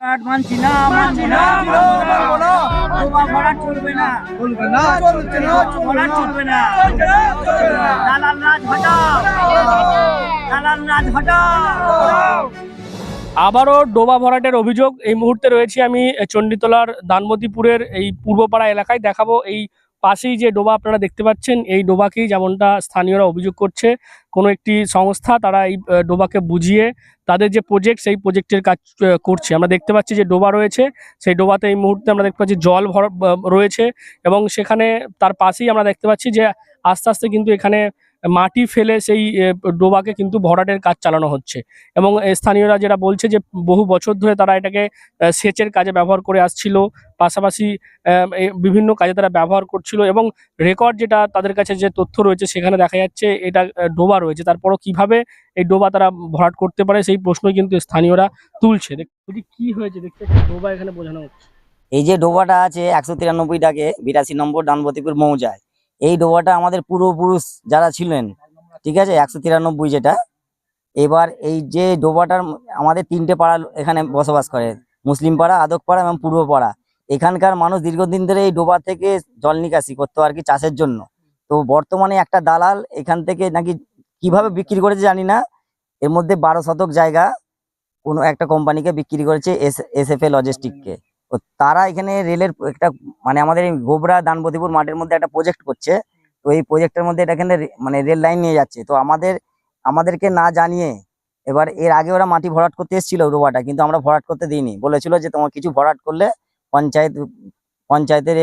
কাঠ মানছি না মানছি না ডোবা ভরা চলবে না। ভরা চলবে না। দালাল রাজ হটাও। দালাল রাজ হটাও। আবারও ডোবা ভরাটের অভিযোগ। এই মুহূর্তে রয়েছে আমি চণ্ডীতলার দানমতিপুরের এই পূর্বপাড়া এলাকায়। দেখাবো এই পাশেই যে ডোবা আপনারা দেখতে পাচ্ছেন, এই ডোবাকেই যেমনটা স্থানীয়রা অভিযোগ করছে, কোনো একটি সংস্থা তারা এই ডোবাকে বুঝিয়ে তাদের যে প্রজেক্ট সেই প্রজেক্টের কাজ করছে। আমরা দেখতে পাচ্ছি যে ডোবা রয়েছে, সেই ডোবাতে এই মুহূর্তে আমরা দেখতে পাচ্ছি জল ভর রয়েছে এবং সেখানে তার পাশেই আমরা দেখতে পাচ্ছি যে আস্তে আস্তে কিন্তু এখানে মাটি ফেলে সেই ডোবাকে কিন্তু ভরাটের কাজ চালানো হচ্ছে। এবং স্থানীয়রা যেটা বলছে যে, বহু বছর ধরে তারা এটাকে সেচের কাজে ব্যবহার করে আসছিল। পাশাপাশি বিভিন্ন কাজে তারা ব্যবহার করছিল এবং রেকর্ড যেটা তাদের কাছে যে তথ্য রয়েছে সেখানে দেখা যাচ্ছে, এটা ডোবা রয়েছে। তারপরও কীভাবে এই ডোবা তারা ভরাট করতে পারে সেই প্রশ্নই কিন্তু স্থানীয়রা তুলছে। দেখ- কি হয়েছে? দেখতে ডোবা এখানে বোঝানো হচ্ছে। এই যে ডোবাটা আছে একশো তিরানব্বই ডাকে বিরাশি নম্বর ডানবতিপুর মৌজায়। এই ডোবাটা আমাদের পূর্বপুরুষ যারা ছিলেন, ঠিক আছে, একশো তিরানব্বই যেটা, এবার এই যে ডোবাটার আমাদের তিনটে পাড়া এখানে বসবাস করে, মুসলিম পাড়া, আদক পাড়া এবং পূর্ব পাড়া। এখানকার মানুষ দীর্ঘদিন ধরে এই ডোবা থেকে জল নিকাশি করতো আর কি চাষের জন্য। তো বর্তমানে একটা দালাল এখান থেকে নাকি কীভাবে বিক্রি করেছে জানি না। এর মধ্যে বারো শতক জায়গা কোনো একটা কোম্পানিকে বিক্রি করেছে এস এস এফ এ লজিস্টিককে তারা এখানে রেলের একটা মানে আমাদের গোবরা দানবতিপুর মাঠের মধ্যে একটা প্রজেক্ট করছে। তো এই প্রজেক্টের মধ্যে এটা এখানে মানে রেল লাইন নিয়ে যাচ্ছে। তো আমাদের, আমাদেরকে না জানিয়ে এবার এর আগে ওরা মাটি ভরাট করতে এসেছিল ডোবাটা কিন্তু আমরা ভরাট করতে দিইনি। বলেছিল যে তোমার কিছু ভরাট করলে পঞ্চায়েত, পঞ্চায়েতের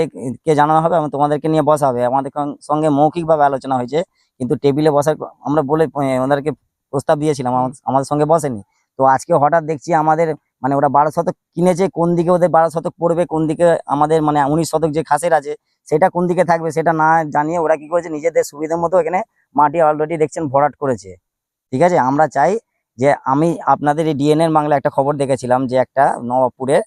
কে জানানো হবে, এবং তোমাদেরকে নিয়ে বসা হবে। আমাদের সঙ্গে মৌখিকভাবে আলোচনা হয়েছে, কিন্তু টেবিলে বসার আমরা বলে ওনাদেরকে প্রস্তাব দিয়েছিলাম আমাদের সঙ্গে বসেনি। তো আজকে হঠাৎ দেখছি আমাদের মানে ওরা বারো শতক কিনেছে, কোন দিকে ওদের বারো শতক পড়বে, কোন দিকে আমাদের মানে উনিশ শতক যে খাসের আছে, সেটা কোন দিকে থাকবে সেটা না জানিয়ে ওরা কি করেছে, নিজেদের সুবিধার মতো এখানে মাটি অলরেডি দেখছেন ভরাট করেছে। ঠিক আছে? আমরা চাই যে আমি আপনাদের এই ডিএনএর বাংলা একটা খবর দেখেছিলাম যে একটা নবাবপুরে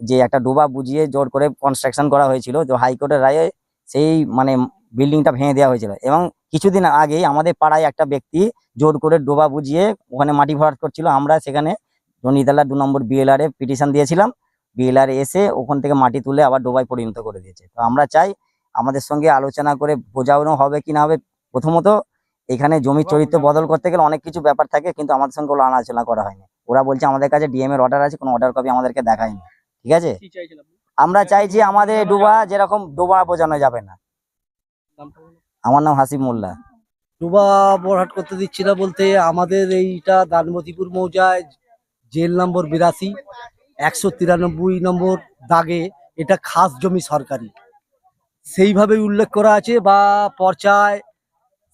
যে একটা ডোবা বুঝিয়ে জোর করে কনস্ট্রাকশন করা হয়েছিল তো হাইকোর্টের রায়ে সেই মানে বিল্ডিংটা ভেঙে দেওয়া হয়েছিল এবং কিছুদিন আগেই আমাদের পাড়ায় একটা ব্যক্তি জোর করে ডোবা বুঝিয়ে ওখানে মাটি ভরাট করছিল, আমরা সেখানে জনিতলা দু নম্বর বিএলআর এ পিটিশন দিয়েছিলাম। বিএলআর এসে ওখান থেকে মাটি তুলে আবার ডোবায় পরিণত করে দিয়েছে। তো আমরা চাই আমাদের সঙ্গে আলোচনা করে বোঝানো হবে কি না হবে। প্রথমত এখানে জমির চরিত্র বদল করতে গেলে অনেক কিছু ব্যাপার থাকে কিন্তু আমাদের সঙ্গে ওগুলো আলোচনা করা হয়নি। ওরা বলছে আমাদের কাছে ডিএম এর অর্ডার আছে কোনো অর্ডার কপি আমাদেরকে দেখায়নি ঠিক আছে? আমরা চাইছি আমাদের ডোবা যেরকম ডোবা বোঝানো যাবে না। আমার নাম হাসিব মোল্লা। ডোবা বরহাট করতে দিচ্ছি না বলতে আমাদের এইটা দানমতিপুর মৌজায় জেল নম্বর বিরাশি, একশো তিরানব্বই নম্বর দাগে এটা খাস জমি সরকারি। সেইভাবেই উল্লেখ করা আছে বা পর্চায়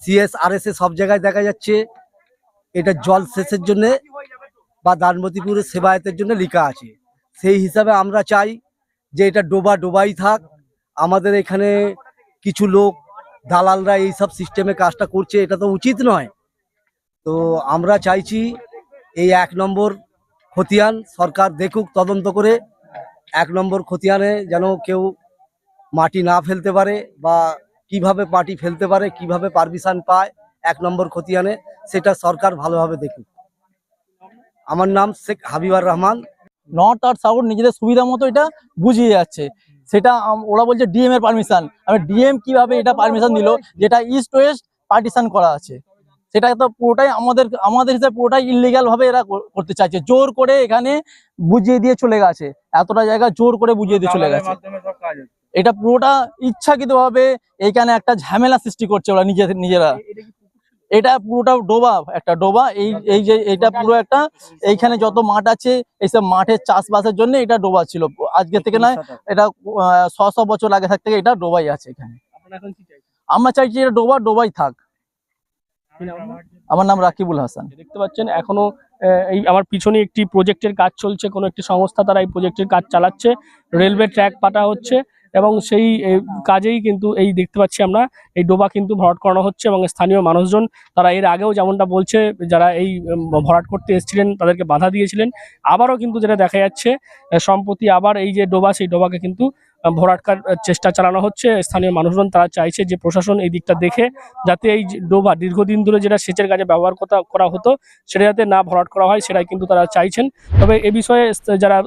সিএস আর এস সব জায়গায় দেখা যাচ্ছে, এটা জল সেচের জন্য বা দানমতিপুরের সেবায়তের জন্য লেখা আছে। সেই হিসাবে আমরা চাই যে এটা ডোবা ডোবাই থাক, আমাদের এখানে কিছু লোক, দালালরা এই সব সিস্টেমে কাজটা করছে, এটা তো উচিত নয়। তো আমরা চাইছি এই এক নম্বর খতিয়ান সরকার দেখুক, তদন্ত করে এক নম্বর খতিয়ানে যেন কেউ মাটি না ফেলতে পারে বা কীভাবে মাটি ফেলতে পারে, কীভাবে পারমিশন পায় এক নম্বর খতিয়ানে, সেটা সরকার ভালোভাবে দেখুক। আমার নাম শেখ হাবিবার রহমান। নর্থ আর সাউথ নিজেদের সুবিধা মতো এটা বুঝিয়ে যাচ্ছে। সেটা ওরা বলছে ডিএম এর পারমিশন আমি ডিএম কীভাবে এটা পারমিশন দিল? যেটা ইস্ট ওয়েস্ট পার্টিশন করা আছে। সেটা তো পুরোটাই আমাদের আমাদের হিসাবে পুরোটাই ইলিগাল ভাবে এরা করতে চাইছে। জোর করে এখানে বুঝিয়ে দিয়ে চলে গেছে। এতটা জায়গা জোর করে বুঝিয়ে দিয়ে চলে গেছে। এটা পুরোটা ইচ্ছাকৃত ভাবে এইখানে একটা ঝামেলা সৃষ্টি করছে ওরা নিজেদের নিজেরা। এটা পুরোটা ডোবা একটা ডোবা। এই এই যে এটা পুরো একটা এইখানে যত মাঠ আছে এইসব মাঠের চাষবাসের জন্য এটা ডোবা ছিল। আজকে থেকে নয় এটা ছ বছর আগে থাক থেকে এটা ডোবাই আছে এখানে। আমরা চাইছি এটা ডোবা ডোবাই থাক? আমার নাম রাকিবুল হাসান। দেখতে পাচ্ছেন এখনও এই আমার পিছনে একটি প্রজেক্টের কাজ চলছে কোনো একটি সংস্থা তারা এই প্রজেক্টের কাজ চালাচ্ছে রেলওয়ে ট্র্যাক পাতা হচ্ছে এবং সেই কাজেই কিন্তু এই দেখতে পাচ্ছি আমরা এই ডোবা কিন্তু ভরাট করানো হচ্ছে এবং স্থানীয় মানুষজন তারা এর আগেও যেমনটা বলছে যারা এই ভরাট করতে এসেছিলেন তাদেরকে বাধা দিয়েছিলেন। আবারও কিন্তু যেটা দেখা যাচ্ছে সম্প্রতি আবার এই যে ডোবা সেই ডোবাকে কিন্তু ভরাটকার চেষ্টা চালানো হচ্ছে, স্থানীয় মানুষজন তারা চাইছে যে প্রশাসন এই দিকটা দেখে, যাতে এই ডোবা দীর্ঘদিন ধরে যেটা সেচের কাজে ব্যবহার করা হতো, সেটা যাতে না ভরাট করা হয়, সেটাই কিন্তু তারা চাইছেন। তবে এ বিষয়ে যারা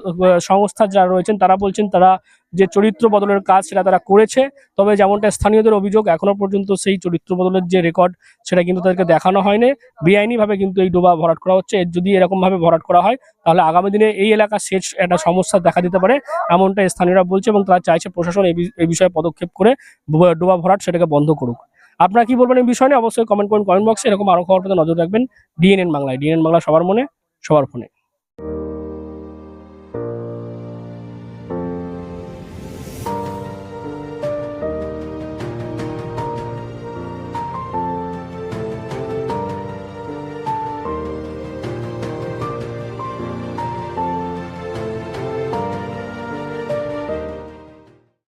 সংস্থা যারা রয়েছেন, তারা বলছেন তারা যে চরিত্র বদলের কাজ সেটা তারা করেছে, তবে যেমনটা স্থানীয়দের অভিযোগ, এখনও পর্যন্ত সেই চরিত্র বদলের যে রেকর্ড সেটা কিন্তু তাদেরকে দেখানো হয়নি। বেআইনিভাবে কিন্তু এই ডোবা ভরাট করা হচ্ছে। যদি এরকম ভাবে ভরাট করা হয়, তাহলে আগামী দিনে এই এলাকার সেচ একটা সমস্যা দেখা দিতে পারে, এমনটা স্থানীয়রা বলছে এবং তারা চাইছে প্রশাসন এই বিষয়ে পদক্ষেপ করে ডোবা- ডোবা ভরাট সেটাকে বন্ধ করুক। আপনারা কি বলবেন এই বিষয় নিয়ে? অবশ্যই কমেন্ট করুন কমেন্ট বক্সে এরকম আরও খবর পেতে নজর রাখবেন। ডিএনএন বাংলায়। ডিএনএন বাংলা সবার মনে, সবার ফোনে।